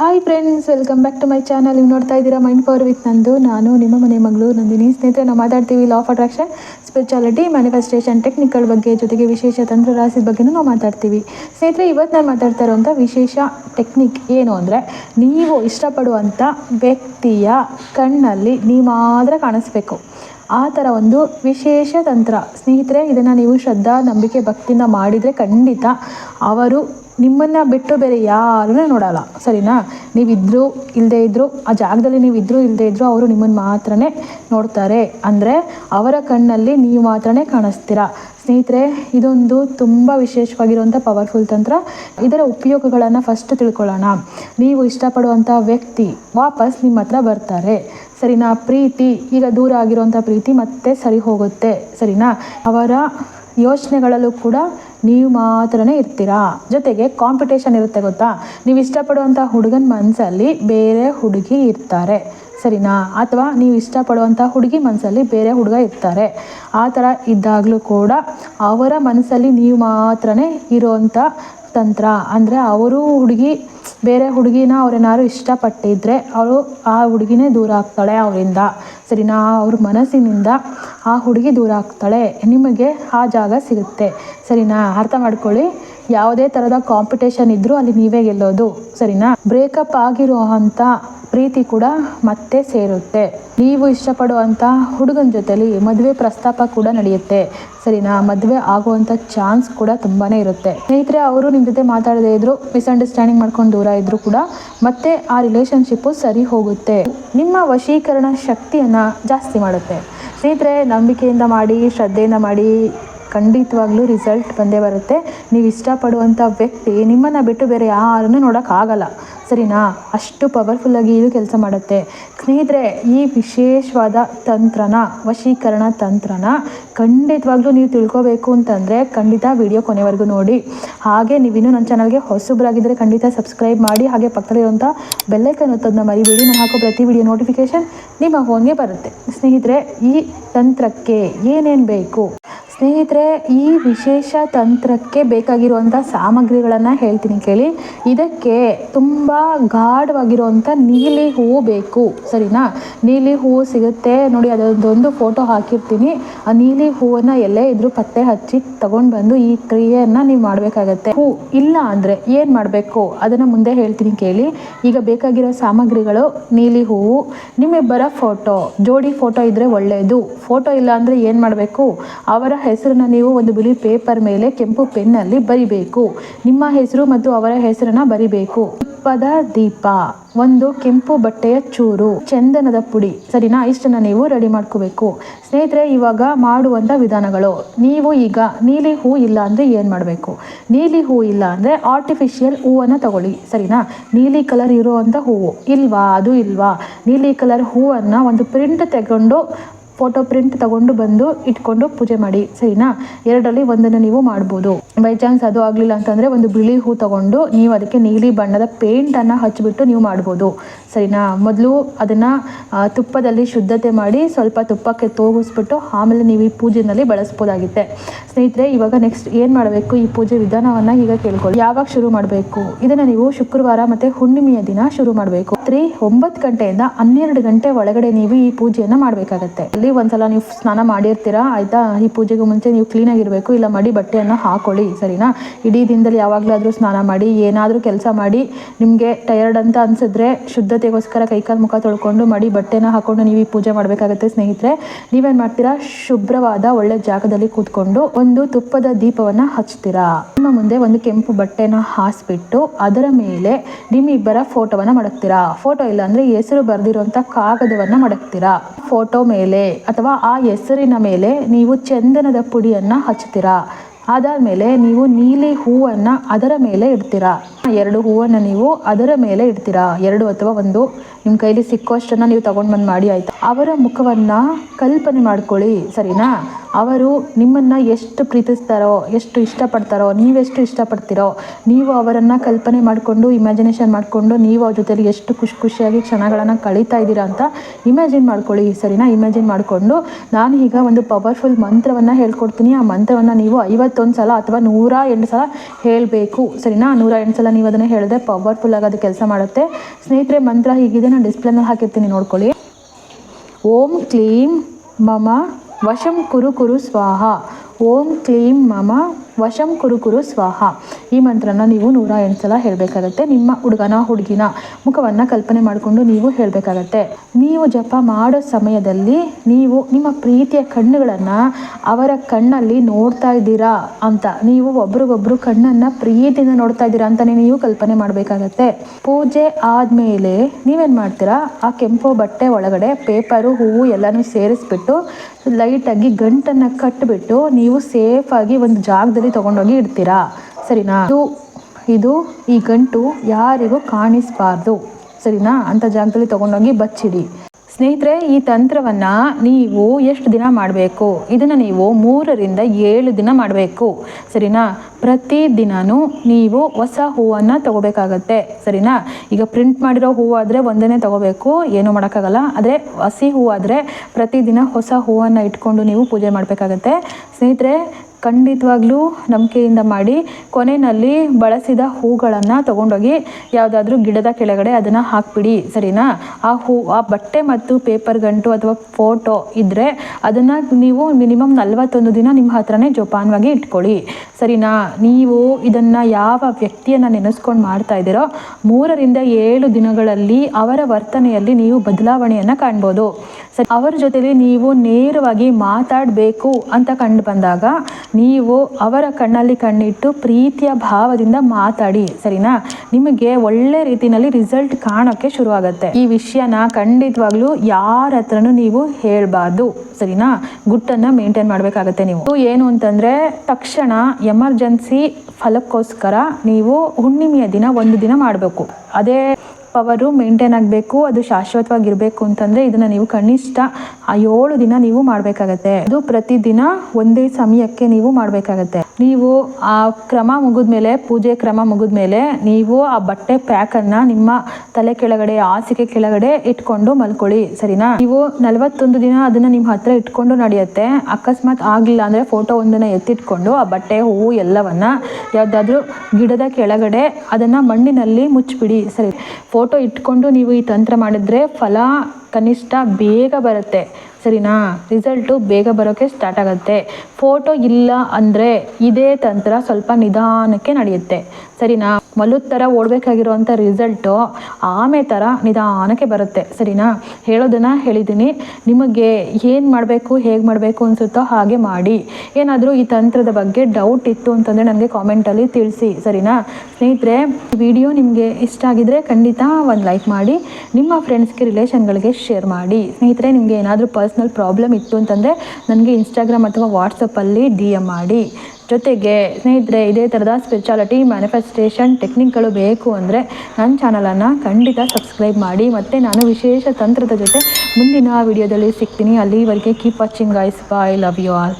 Hi friends welcome back to my channel ನೀವು ನೋಡ್ತಾ ಇದ್ದೀರಾ ಮೈಂಡ್ ಪವರ್ ವಿತ್ ನಂದು. ನಾನು ನಿಮ್ಮ ಮನೆ ಮಗಳು ನಂದಿನಿ. ಸ್ನೇಹಿತರೆ, ನಾವು ಮಾತಾಡ್ತೀವಿ law of attraction spirituality manifestation technical ಬಗ್ಗೆ, ಜೊತೆಗೆ ವಿಶೇಷ ತಂತ್ರ ರಾಶಿ ಬಗ್ಗೆನೂ ನಾವು ಮಾತಾಡ್ತೀವಿ. ಸ್ನೇಹಿತರೆ, ಇವತ್ತು ನಾನು ಮಾತಾಡ್ತಾ ಇರುವಂಥ ವಿಶೇಷ ಟೆಕ್ನಿಕ್ ಏನು ಅಂದರೆ, ನೀವು ಇಷ್ಟಪಡುವಂಥ ವ್ಯಕ್ತಿಯ ಕಣ್ಣಲ್ಲಿ ನೀವು ಮಾತ್ರ ಕಾಣಿಸ್ಬೇಕು. ಆ ಥರ ಒಂದು ವಿಶೇಷ ತಂತ್ರ. ಸ್ನೇಹಿತರೆ, ಇದನ್ನು ನೀವು ಶ್ರದ್ಧಾ, ನಂಬಿಕೆ, ಭಕ್ತಿಯಿಂದ ಮಾಡಿದರೆ ಖಂಡಿತ ಅವರು ನಿಮ್ಮನ್ನು ಬಿಟ್ಟು ಬೇರೆ ಯಾರನ್ನೂ ನೋಡಲ್ಲ. ಸರಿನಾ? ನೀವಿದ್ದರೂ ಇಲ್ಲದೇ ಇದ್ದರೂ ಆ ಜಾಗದಲ್ಲಿ ನೀವು ಇದ್ದರೂ ಇಲ್ಲದೇ ಇದ್ದರೂ ಅವರು ನಿಮ್ಮನ್ನು ಮಾತ್ರನೇ ನೋಡ್ತಾರೆ. ಅಂದರೆ ಅವರ ಕಣ್ಣಲ್ಲಿ ನೀವು ಮಾತ್ರನೇ ಕಾಣಿಸ್ತೀರಾ. ಸ್ನೇಹಿತರೆ, ಇದೊಂದು ತುಂಬ ವಿಶೇಷವಾಗಿರುವಂಥ ಪವರ್ಫುಲ್ ತಂತ್ರ. ಇದರ ಉಪಯೋಗಗಳನ್ನು ಫಸ್ಟ್ ತಿಳ್ಕೊಳ್ಳೋಣ. ನೀವು ಇಷ್ಟಪಡುವಂಥ ವ್ಯಕ್ತಿ ವಾಪಸ್ ನಿಮ್ಮ ಹತ್ರ ಬರ್ತಾರೆ. ಸರಿನಾ? ಪ್ರೀತಿ. ಈಗ ದೂರ ಆಗಿರುವಂಥ ಪ್ರೀತಿ ಮತ್ತೆ ಸರಿ ಹೋಗುತ್ತೆ. ಸರಿನಾ? ಅವರ ಯೋಚನೆಗಳಲ್ಲೂ ಕೂಡ ನೀವು ಮಾತ್ರನೇ ಇರ್ತೀರಾ? ಜೊತೆಗೆ ಕಾಂಪಿಟೇಷನ್ ಇರುತ್ತೆ ಗೊತ್ತಾ? ನೀವು ಇಷ್ಟಪಡುವಂಥ ಹುಡುಗನ ಮನಸ್ಸಲ್ಲಿ ಬೇರೆ ಹುಡುಗಿ ಇರ್ತಾರೆ. ಸರಿನಾ? ಅಥವಾ ನೀವು ಇಷ್ಟಪಡುವಂಥ ಹುಡುಗಿ ಮನಸ್ಸಲ್ಲಿ ಬೇರೆ ಹುಡುಗ ಇರ್ತಾರೆ. ಆ ಥರ ಇದ್ದಾಗಲೂ ಕೂಡ ಅವರ ಮನಸ್ಸಲ್ಲಿ ನೀವು ಮಾತ್ರನೇ ಇರೋವಂಥ ತಂತ್ರ. ಅಂದರೆ ಅವರು ಹುಡುಗಿ, ಬೇರೆ ಹುಡುಗಿನ ಅವರೇನಾದ್ರು ಇಷ್ಟಪಟ್ಟಿದ್ರೆ ಅವರು ಆ ಹುಡುಗಿನೇ ದೂರ ಆಗ್ತಾಳೆ ಅವರಿಂದ. ಸರಿನಾ? ಅವ್ರ ಮನಸ್ಸಿನಿಂದ ಆ ಹುಡುಗಿ ದೂರ ಆಗ್ತಾಳೆ. ನಿಮಗೆ ಆ ಜಾಗ ಸಿಗುತ್ತೆ. ಸರಿನಾ? ಅರ್ಥ ಮಾಡ್ಕೊಳ್ಳಿ. ಯಾವುದೇ ಥರದ ಕಾಂಪಿಟೇಷನ್ ಇದ್ದರೂ ಅಲ್ಲಿ ನೀವೇ ಗೆಲ್ಲೋದು. ಸರಿನಾ? ಬ್ರೇಕಪ್ ಆಗಿರೋ ಅಂಥ ಪ್ರೀತಿ ಕೂಡ ಮತ್ತೆ ಸೇರುತ್ತೆ. ನೀವು ಇಷ್ಟಪಡುವಂಥ ಹುಡುಗನ ಜೊತೆಲಿ ಮದುವೆ ಪ್ರಸ್ತಾಪ ಕೂಡ ನಡೆಯುತ್ತೆ. ಸರಿನಾ? ಮದುವೆ ಆಗುವಂಥ ಚಾನ್ಸ್ ಕೂಡ ತುಂಬಾ ಇರುತ್ತೆ. ಸ್ನೇಹಿತರೆ, ಅವರು ನಿಮ್ಮ ಜೊತೆ ಮಾತಾಡದೇ ಇದ್ರು ಮಿಸ್ಅಂಡರ್ಸ್ಟ್ಯಾಂಡಿಂಗ್ ಮಾಡ್ಕೊಂಡು ದೂರ ಇದ್ರು ಕೂಡ ಮತ್ತೆ ಆ ರಿಲೇಷನ್ಶಿಪ್ಪು ಸರಿ ಹೋಗುತ್ತೆ. ನಿಮ್ಮ ವಶೀಕರಣ ಶಕ್ತಿಯನ್ನು ಜಾಸ್ತಿ ಮಾಡುತ್ತೆ. ಸ್ನೇಹಿತರೆ, ನಂಬಿಕೆಯಿಂದ ಮಾಡಿ, ಶ್ರದ್ಧೆಯಿಂದ ಮಾಡಿ ಖಂಡಿತವಾಗ್ಲೂ ರಿಸಲ್ಟ್ ಬಂದೇ ಬರುತ್ತೆ. ನೀವು ಇಷ್ಟಪಡುವಂಥ ವ್ಯಕ್ತಿ ನಿಮ್ಮನ್ನು ಬಿಟ್ಟು ಬೇರೆ ಯಾರನ್ನು ನೋಡೋಕ್ಕಾಗಲ್ಲ. ಸರಿನಾ? ಅಷ್ಟು ಪವರ್ಫುಲ್ಲಾಗಿ ಇದು ಕೆಲಸ ಮಾಡುತ್ತೆ. ಸ್ನೇಹಿತರೆ, ಈ ವಿಶೇಷವಾದ ತಂತ್ರನ, ವಶೀಕರಣ ತಂತ್ರನ, ಖಂಡಿತವಾಗ್ಲೂ ನೀವು ತಿಳ್ಕೋಬೇಕು ಅಂತಂದರೆ ಖಂಡಿತ ವಿಡಿಯೋ ಕೊನೆವರೆಗೂ ನೋಡಿ. ಹಾಗೆ ನೀವಿನ್ನೂ ನನ್ನ ಚಾನಲ್ಗೆ ಹೊಸಬ್ರಾಗಿದ್ದರೆ ಖಂಡಿತ ಸಬ್ಸ್ಕ್ರೈಬ್ ಮಾಡಿ, ಹಾಗೆ ಪಕ್ಕದಲ್ಲಿರುವಂಥ ಬೆಲ್ಲೈಕನ್ ಒತ್ತೋದನ್ನ ಮರಿಬೇಡಿ. ನಾನು ಹಾಕೋ ಪ್ರತಿ ವಿಡಿಯೋ ನೋಟಿಫಿಕೇಷನ್ ನಿಮ್ಮ ಫೋನ್ಗೆ ಬರುತ್ತೆ. ಸ್ನೇಹಿತರೆ, ಈ ತಂತ್ರಕ್ಕೆ ಏನೇನು ಬೇಕು? ಸ್ನೇಹಿತರೆ, ಈ ವಿಶೇಷ ತಂತ್ರಕ್ಕೆ ಬೇಕಾಗಿರುವಂಥ ಸಾಮಗ್ರಿಗಳನ್ನು ಹೇಳ್ತೀನಿ ಕೇಳಿ. ಇದಕ್ಕೆ ತುಂಬ ಗಾಢವಾಗಿರುವಂಥ ನೀಲಿ ಹೂವು ಬೇಕು, ಸರಿನಾ? ನೀಲಿ ಹೂವು ಸಿಗುತ್ತೆ. ನೋಡಿ, ಅದೊಂದೊಂದು ಫೋಟೋ ಹಾಕಿರ್ತೀನಿ. ಆ ನೀಲಿ ಹೂವನ್ನು ಎಲ್ಲೇ ಇದ್ರೂ ಪತ್ತೆ ಹಚ್ಚಿ ತಗೊಂಡು ಬಂದು ಈ ಕ್ರಿಯೆಯನ್ನು ನೀವು ಮಾಡಬೇಕಾಗತ್ತೆ. ಹೂ ಇಲ್ಲ ಅಂದರೆ ಏನು ಮಾಡಬೇಕು? ಅದನ್ನು ಮುಂದೆ ಹೇಳ್ತೀನಿ ಕೇಳಿ. ಈಗ ಬೇಕಾಗಿರೋ ಸಾಮಗ್ರಿಗಳು, ನೀಲಿ ಹೂವು, ನಿಮ್ಮಿಬ್ಬರ ಫೋಟೋ ಜೋಡಿ ಫೋಟೋ ಇದ್ದರೆ ಒಳ್ಳೆಯದು ಫೋಟೋ ಇಲ್ಲ ಅಂದರೆ ಏನು ಮಾಡಬೇಕು? ಅವರ ಹೆಸರನ್ನ ನೀವು ಒಂದು ಬಿಳಿ ಪೇಪರ್ ಮೇಲೆ ಕೆಂಪು ಪೆನ್ನಲ್ಲಿ ಬರಿಬೇಕು. ನಿಮ್ಮ ಹೆಸರು ಮತ್ತು ಅವರ ಹೆಸರನ್ನ ಬರಿಬೇಕು. ತುಪ್ಪದ ದೀಪ, ಒಂದು ಕೆಂಪು ಬಟ್ಟೆಯ ಚೂರು, ಚಂದನದ ಪುಡಿ. ಸರಿನಾ? ಇಷ್ಟನ್ನ ನೀವು ರೆಡಿ ಮಾಡ್ಕೋಬೇಕು. ಸ್ನೇಹಿತರೆ, ಇವಾಗ ಮಾಡುವಂಥ ವಿಧಾನಗಳು. ನೀವು ಈಗ ನೀಲಿ ಹೂ ಇಲ್ಲ ಅಂದರೆ ಏನು ಮಾಡಬೇಕು? ನೀಲಿ ಹೂ ಇಲ್ಲ ಅಂದರೆ ಆರ್ಟಿಫಿಷಿಯಲ್ ಹೂವನ್ನು ತಗೊಳ್ಳಿ. ಸರಿನಾ? ನೀಲಿ ಕಲರ್ ಇರುವಂಥ ಹೂವು. ಇಲ್ವಾ? ಅದು ಇಲ್ವಾ? ನೀಲಿ ಕಲರ್ ಹೂವನ್ನು ಒಂದು ಪ್ರಿಂಟ್ ತೆಗೊಂಡು ಫೋಟೋ ಪ್ರಿಂಟ್ ತಗೊಂಡು ಬಂದು ಇಟ್ಕೊಂಡು ಪೂಜೆ ಮಾಡಿ, ಸರಿನಾ? ಎರಡರಲ್ಲಿ ಒಂದನ್ನು ನೀವು ಮಾಡ್ಬೋದು. ಬೈ ಚಾನ್ಸ್ ಅದು ಆಗಲಿಲ್ಲ ಅಂತಂದರೆ ಒಂದು ಬಿಳಿ ಹೂ ತಗೊಂಡು ನೀವು ಅದಕ್ಕೆ ನೀಲಿ ಬಣ್ಣದ ಪೇಂಟನ್ನು ಹಚ್ಚಿಬಿಟ್ಟು ನೀವು ಮಾಡ್ಬೋದು. ಸರಿನಾ? ಮೊದಲು ಅದನ್ನು ತುಪ್ಪದಲ್ಲಿ ಶುದ್ಧತೆ ಮಾಡಿ ಸ್ವಲ್ಪ ತುಪ್ಪಕ್ಕೆ ತೋಗಿಸ್ಬಿಟ್ಟು ಆಮೇಲೆ ನೀವು ಈ ಪೂಜೆನಲ್ಲಿ ಬಳಸ್ಬೋದಾಗಿತ್ತೆ. ಸ್ನೇಹಿತರೆ, ಇವಾಗ ನೆಕ್ಸ್ಟ್ ಏನು ಮಾಡಬೇಕು? ಈ ಪೂಜೆ ವಿಧಾನವನ್ನು ಈಗ ಕೇಳ್ಕೊಳ್ಳಿ. ಯಾವಾಗ ಶುರು ಮಾಡಬೇಕು? ಇದನ್ನು ನೀವು ಶುಕ್ರವಾರ ಮತ್ತು ಹುಣ್ಣಿಮೆಯ ದಿನ ಶುರು ಮಾಡಬೇಕು. ರಾತ್ರಿ ಒಂಬತ್ತು ಗಂಟೆಯಿಂದ ಹನ್ನೆರಡು ಗಂಟೆ ಒಳಗಡೆ ನೀವು ಈ ಪೂಜೆಯನ್ನು ಮಾಡಬೇಕಾಗತ್ತೆ. ಅಲ್ಲಿ ಒಂದ್ಸಲ ನೀವು ಸ್ನಾನ ಮಾಡಿರ್ತೀರಾ, ಆಯ್ತಾ? ಈ ಪೂಜೆಗೂ ಮುಂಚೆ ನೀವು ಕ್ಲೀನ್ ಆಗಿರಬೇಕು, ಇಲ್ಲ ಮಡಿ ಬಟ್ಟೆಯನ್ನು ಹಾಕೊಳ್ಳಿ, ಸರಿನಾ? ಇಡೀ ದಿನದಲ್ಲಿ ಯಾವಾಗಲಾದರೂ ಸ್ನಾನ ಮಾಡಿ, ಏನಾದರೂ ಕೆಲಸ ಮಾಡಿ, ನಿಮಗೆ ಟಯರ್ಡ್ ಅಂತ ಅನ್ಸಿದ್ರೆ ಶುದ್ಧತೆಗೋಸ್ಕರ ಕೈಕಾಲು ಮುಖ ತೊಳ್ಕೊಂಡು ಮಡಿ ಬಟ್ಟೆನ ಹಾಕೊಂಡು ನೀವು ಈ ಪೂಜೆ ಮಾಡಬೇಕಾಗತ್ತೆ ಸ್ನೇಹಿತರೆ. ನೀವೇನು ಮಾಡ್ತೀರಾ? ಶುಭ್ರವಾದ ಒಳ್ಳೆ ಜಾಗದಲ್ಲಿ ಕೂತ್ಕೊಂಡು ಒಂದು ತುಪ್ಪದ ದೀಪವನ್ನು ಹಚ್ತೀರಾ? ನಿಮ್ಮ ಮುಂದೆ ಒಂದು ಕೆಂಪು ಬಟ್ಟೆನ ಹಾಸ್ಬಿಟ್ಟು ಅದರ ಮೇಲೆ ನಿಮ್ಮಿಬ್ಬರ ಫೋಟೋವನ್ನು ಮಡಗ್ತೀರಾ ಫೋಟೋ ಇಲ್ಲ ಅಂದರೆ ಹೆಸರು ಬರೆದಿರುವಂಥ ಕಾಗದವನ್ನು ಮಡಗ್ತೀರಾ ಫೋಟೋ ಮೇಲೆ ಅಥವಾ ಆ ಹೆಸರಿನ ಮೇಲೆ ನೀವು ಚಂದನದ ಪುಡಿಯನ್ನು ಹಚ್ತೀರಾ ಅದಾದಮೇಲೆ ನೀವು ನೀಲಿ ಹೂವನ್ನು ಅದರ ಮೇಲೆ ಇಡ್ತೀರಾ? ಎರಡು ಹೂವನ್ನು ನೀವು ಅದರ ಮೇಲೆ ಇಡ್ತೀರಾ? ಎರಡು ಅಥವಾ ಒಂದು? ನಿಮ್ಮ ಕೈಲಿ ಸಿಕ್ಕುವಷ್ಟನ್ನು ನೀವು ತಗೊಂಡು ಬಂದು ಮಾಡಿ, ಆಯಿತು? ಅವರ ಮುಖವನ್ನು ಕಲ್ಪನೆ ಮಾಡ್ಕೊಳ್ಳಿ, ಸರಿನಾ? ಅವರು ನಿಮ್ಮನ್ನು ಎಷ್ಟು ಪ್ರೀತಿಸ್ತಾರೋ, ಎಷ್ಟು ಇಷ್ಟಪಡ್ತಾರೋ, ನೀವೆಷ್ಟು ಇಷ್ಟಪಡ್ತೀರೋ, ನೀವು ಅವರನ್ನು ಕಲ್ಪನೆ ಮಾಡಿಕೊಂಡು ಇಮ್ಯಾಜಿನೇಷನ್ ಮಾಡಿಕೊಂಡು, ನೀವು ಅವ್ರ ಜೊತೆಲಿ ಎಷ್ಟು ಖುಷಿ ಖುಷಿಯಾಗಿ ಕ್ಷಣಗಳನ್ನು ಕಳೀತಾ ಇದ್ದೀರಾ ಅಂತ ಇಮ್ಯಾಜಿನ್ ಮಾಡ್ಕೊಳ್ಳಿ, ಸರಿನಾ? ಇಮ್ಯಾಜಿನ್ ಮಾಡಿಕೊಂಡು, ನಾನು ಈಗ ಒಂದು ಪವರ್ಫುಲ್ ಮಂತ್ರವನ್ನು ಹೇಳ್ಕೊಡ್ತೀನಿ. ಆ ಮಂತ್ರವನ್ನು ನೀವು ಐವತ್ತೊಂದು ಸಲ ಅಥವಾ ನೂರ ಎಂಟು ಸಲ ಹೇಳಬೇಕು, ಸರಿನಾ? ನೂರ ಎಂಟು ಸಲ ನೀವು ಅದನ್ನು ಹೇಳಿದ್ರೆ ಪವರ್ಫುಲ್ ಆಗಿ ಅದು ಕೆಲಸ ಮಾಡುತ್ತೆ. ಸ್ನೇಹಿತರೆ, ಮಂತ್ರ ಹೀಗಿದೆ, ನಾನು ಡಿಸ್ಪ್ಲೇನಲ್ಲಿ ಹಾಕಿರ್ತೀನಿ, ನೋಡ್ಕೊಳ್ಳಿ. ಓಂ ಕ್ಲೀಂ ಮಮ ವಶಂ ಕುರು ಕುರು ಸ್ವಾಹ. ಓಂ ಕ್ಲೀಂ ಮಮ ವಶಂ ಕುರುಕುರು ಕುರು ಸ್ವಾಹ. ಈ ಮಂತ್ರನ ನೀವು ನೂರ ಎಂಟು ಸಲ ಹೇಳಬೇಕಾಗತ್ತೆ. ನಿಮ್ಮ ಹುಡುಗನ, ಹುಡುಗಿನ ಮುಖವನ್ನು ಕಲ್ಪನೆ ಮಾಡಿಕೊಂಡು ನೀವು ಹೇಳಬೇಕಾಗತ್ತೆ. ನೀವು ಜಪ ಮಾಡೋ ಸಮಯದಲ್ಲಿ ನೀವು ನಿಮ್ಮ ಪ್ರೀತಿಯ ಕಣ್ಣುಗಳನ್ನು ಅವರ ಕಣ್ಣಲ್ಲಿ ನೋಡ್ತಾ ಇದ್ದೀರಾ ಅಂತ, ನೀವು ಒಬ್ರಿಗೊಬ್ರು ಕಣ್ಣನ್ನು ಪ್ರೀತಿಯಿಂದ ನೋಡ್ತಾ ಇದ್ದೀರಾ ಅಂತಲೇ ನೀವು ಕಲ್ಪನೆ ಮಾಡಬೇಕಾಗತ್ತೆ. ಪೂಜೆ ಆದಮೇಲೆ ನೀವೇನು ಮಾಡ್ತೀರಾ? ಆ ಕೆಂಪು ಬಟ್ಟೆ ಒಳಗಡೆ ಪೇಪರು, ಹೂವು ಎಲ್ಲನೂ ಸೇರಿಸ್ಬಿಟ್ಟು ಲೈಟಾಗಿ ಗಂಟನ್ನು ಕಟ್ಟಿಬಿಟ್ಟು ನೀವು ಸೇಫಾಗಿ ಒಂದು ಜಾಗದಲ್ಲಿ ತೊಗೊಂಡೋಗಿ ಇಡ್ತೀರಾ? ಸರಿನಾ? ಇದು ಇದು ಈ ಗಂಟು ಯಾರಿಗೂ ಕಾಣಿಸ್ಬಾರ್ದು. ಸರಿನಾ? ಅಂಥ ಜಾಗದಲ್ಲಿ ತೊಗೊಂಡೋಗಿ ಬಚ್ಚಿಡಿ. ಸ್ನೇಹಿತರೆ, ಈ ತಂತ್ರವನ್ನು ನೀವು ಎಷ್ಟು ದಿನ ಮಾಡಬೇಕು? ಇದನ್ನು ನೀವು ಮೂರರಿಂದ ಏಳು ದಿನ ಮಾಡಬೇಕು. ಸರಿನಾ? ಪ್ರತಿ ದಿನವೂ ನೀವು ಹೊಸ ಹೂವನ್ನು ತೊಗೋಬೇಕಾಗತ್ತೆ. ಸರಿನಾ? ಈಗ ಪ್ರಿಂಟ್ ಮಾಡಿರೋ ಹೂವಾದರೆ ಒಂದನೇ ತೊಗೋಬೇಕು. ಏನೂ ಮಾಡೋಕ್ಕಾಗಲ್ಲ. ಆದರೆ ಹಸಿ ಹೂವಾದರೆ ಪ್ರತಿದಿನ ಹೊಸ ಹೂವನ್ನು ಇಟ್ಕೊಂಡು ನೀವು ಪೂಜೆ ಮಾಡಬೇಕಾಗತ್ತೆ. ಸ್ನೇಹಿತರೆ ಖಂಡಿತವಾಗ್ಲೂ ನಂಬಿಕೆಯಿಂದ ಮಾಡಿ ಕೊನೆಯಲ್ಲಿ ಬಳಸಿದ ಹೂಗಳನ್ನು ತೊಗೊಂಡೋಗಿ ಯಾವುದಾದ್ರೂ ಗಿಡದ ಕೆಳಗಡೆ ಅದನ್ನು ಹಾಕ್ಬಿಡಿ, ಸರಿನಾ? ಆ ಹೂ, ಆ ಬಟ್ಟೆ ಮತ್ತು ಪೇಪರ್ ಗಂಟು ಅಥವಾ ಫೋಟೋ ಇದ್ದರೆ ಅದನ್ನು ನೀವು ಮಿನಿಮಮ್ ನಲವತ್ತೊಂದು ದಿನ ನಿಮ್ಮ ಹತ್ರನೇ ಜೋಪಾನವಾಗಿ ಇಟ್ಕೊಳ್ಳಿ, ಸರಿನಾ? ನೀವು ಇದನ್ನು ಯಾವ ವ್ಯಕ್ತಿಯನ್ನು ನೆನೆಸ್ಕೊಂಡು ಮಾಡ್ತಾ ಇದ್ದೀರೋ, ಮೂರರಿಂದ ಏಳು ದಿನಗಳಲ್ಲಿ ಅವರ ವರ್ತನೆಯಲ್ಲಿ ನೀವು ಬದಲಾವಣೆಯನ್ನು ಕಾಣ್ಬೋದು. ಸರಿ, ಅವರ ಜೊತೆಲಿ ನೀವು ನೇರವಾಗಿ ಮಾತಾಡಬೇಕು ಅಂತ ಕಂಡು ಬಂದಾಗ ನೀವು ಅವರ ಕಣ್ಣಲ್ಲಿ ಕಣ್ಣಿಟ್ಟು ಪ್ರೀತಿಯ ಭಾವದಿಂದ ಮಾತಾಡಿ, ಸರಿನಾ? ನಿಮಗೆ ಒಳ್ಳೆ ರೀತಿಯಲ್ಲಿ ರಿಸಲ್ಟ್ ಕಾಣೋಕ್ಕೆ ಶುರುವಾಗುತ್ತೆ. ಈ ವಿಷಯನ ಖಂಡಿತವಾಗ್ಲೂ ಯಾರ ಹತ್ರನೂ ನೀವು ಹೇಳಬಾರ್ದು, ಸರಿನಾ? ಗುಟ್ಟನ್ನು ಮೇಂಟೈನ್ ಮಾಡಬೇಕಾಗತ್ತೆ ನೀವು. ಏನು ಅಂತಂದರೆ, ತಕ್ಷಣ ಎಮರ್ಜೆನ್ಸಿ ಫಲಕ್ಕೋಸ್ಕರ ನೀವು ಹುಣ್ಣಿಮೆಯ ದಿನ ಒಂದು ದಿನ ಮಾಡಬೇಕು. ಅದೇ ಪವರು ಮೇಂಟೈನ್ ಆಗಬೇಕು, ಅದು ಶಾಶ್ವತವಾಗಿರಬೇಕು ಅಂತಂದರೆ ಇದನ್ನು ನೀವು ಕನಿಷ್ಠ ಏಳು ದಿನ ನೀವು ಮಾಡಬೇಕಾಗತ್ತೆ. ಅದು ಪ್ರತಿದಿನ ಒಂದೇ ಸಮಯಕ್ಕೆ ನೀವು ಮಾಡಬೇಕಾಗತ್ತೆ. ನೀವು ಆ ಕ್ರಮ ಮುಗಿದ್ಮೇಲೆ, ಪೂಜೆ ಕ್ರಮ ಮುಗಿದ್ಮೇಲೆ ನೀವು ಆ ಬಟ್ಟೆ ಪ್ಯಾಕನ್ನು ನಿಮ್ಮ ತಲೆ ಕೆಳಗಡೆ, ಹಾಸಿಗೆ ಕೆಳಗಡೆ ಇಟ್ಕೊಂಡು ಮಲ್ಕೊಳ್ಳಿ, ಸರಿನಾ? ನೀವು ನಲವತ್ತೊಂದು ದಿನ ಅದನ್ನು ನಿಮ್ಮ ಹತ್ರ ಇಟ್ಕೊಂಡು ನಡೆಯುತ್ತೆ. ಅಕಸ್ಮಾತ್ ಆಗಲಿಲ್ಲ ಅಂದರೆ ಫೋಟೋ ಒಂದನ್ನು ಎತ್ತಿಟ್ಕೊಂಡು ಆ ಬಟ್ಟೆ, ಹೂವು ಎಲ್ಲವನ್ನ ಯಾವುದಾದ್ರೂ ಗಿಡದ ಕೆಳಗಡೆ ಅದನ್ನು ಮಣ್ಣಿನಲ್ಲಿ ಮುಚ್ಚಿಬಿಡಿ, ಸರಿ? ಫೋಟೋ ಇಟ್ಕೊಂಡು ನೀವು ಈ ತಂತ್ರ ಮಾಡಿದ್ರೆ ಫಲ ಕನಿಷ್ಠ ಬೇಗ ಬರುತ್ತೆ. ಸರಿನಾ? ರಿಸಲ್ಟು ಬೇಗ ಬರೋಕ್ಕೆ ಸ್ಟಾರ್ಟ್ ಆಗುತ್ತೆ. ಫೋಟೋ ಇಲ್ಲ ಅಂದರೆ ಇದೇ ತಂತ್ರ ಸ್ವಲ್ಪ ನಿಧಾನಕ್ಕೆ ನಡೆಯುತ್ತೆ. ಸರಿನಾ? ಮಲುದ್ ಥರ ಓಡಬೇಕಾಗಿರೋವಂಥ ರಿಸಲ್ಟು ಆಮೆ ಥರ ನಿಧಾನಕ್ಕೆ ಬರುತ್ತೆ. ಸರಿನಾ? ಹೇಳೋದನ್ನು ಹೇಳಿದ್ದೀನಿ ನಿಮಗೆ ಏನು ಮಾಡಬೇಕು, ಹೇಗೆ ಮಾಡಬೇಕು ಅನಿಸುತ್ತೋ ಹಾಗೆ ಮಾಡಿ. ಏನಾದರೂ ಈ ತಂತ್ರದ ಬಗ್ಗೆ ಡೌಟ್ ಇತ್ತು ಅಂತಂದರೆ ನನಗೆ ಕಾಮೆಂಟಲ್ಲಿ ತಿಳಿಸಿ, ಸರಿನಾ? ಸ್ನೇಹಿತರೆ ವಿಡಿಯೋ ನಿಮಗೆ ಇಷ್ಟ ಆಗಿದ್ರೆ ಖಂಡಿತ ಒಂದು ಲೈಕ್ ಮಾಡಿ, ನಿಮ್ಮ ಫ್ರೆಂಡ್ಸ್ಗೆ ರಿಲೇಷನ್ಗಳಿಗೆ ಶೇರ್ ಮಾಡಿ. ಸ್ನೇಹಿತರೆ, ನಿಮಗೆ ಏನಾದರೂ ಪರ್ಸ್ನಲ್ ಪ್ರಾಬ್ಲಮ್ ಇತ್ತು ಅಂತಂದರೆ ನನಗೆ ಇನ್ಸ್ಟಾಗ್ರಾಮ್ ಅಥವಾ ವಾಟ್ಸಪ್ಪಲ್ಲಿ ಡಿ ಎಂ ಮಾಡಿ. ಜೊತೆಗೆ ಸ್ನೇಹಿತರೆ, ಇದೇ ಥರದ ಸ್ಪೆಷಾಲಿಟಿ ಮ್ಯಾನಿಫೆಸ್ಟೇಷನ್ ಟೆಕ್ನಿಕ್ಗಳು ಬೇಕು ಅಂದರೆ ನನ್ನ ಚಾನಲನ್ನು ಖಂಡಿತ ಸಬ್ಸ್ಕ್ರೈಬ್ ಮಾಡಿ. ಮತ್ತು ನಾನು ವಿಶೇಷ ತಂತ್ರದ ಜೊತೆ ಮುಂದಿನ ವಿಡಿಯೋದಲ್ಲಿ ಸಿಗ್ತೀನಿ. ಅಲ್ಲಿವರೆಗೆ keep watching ice bye love you all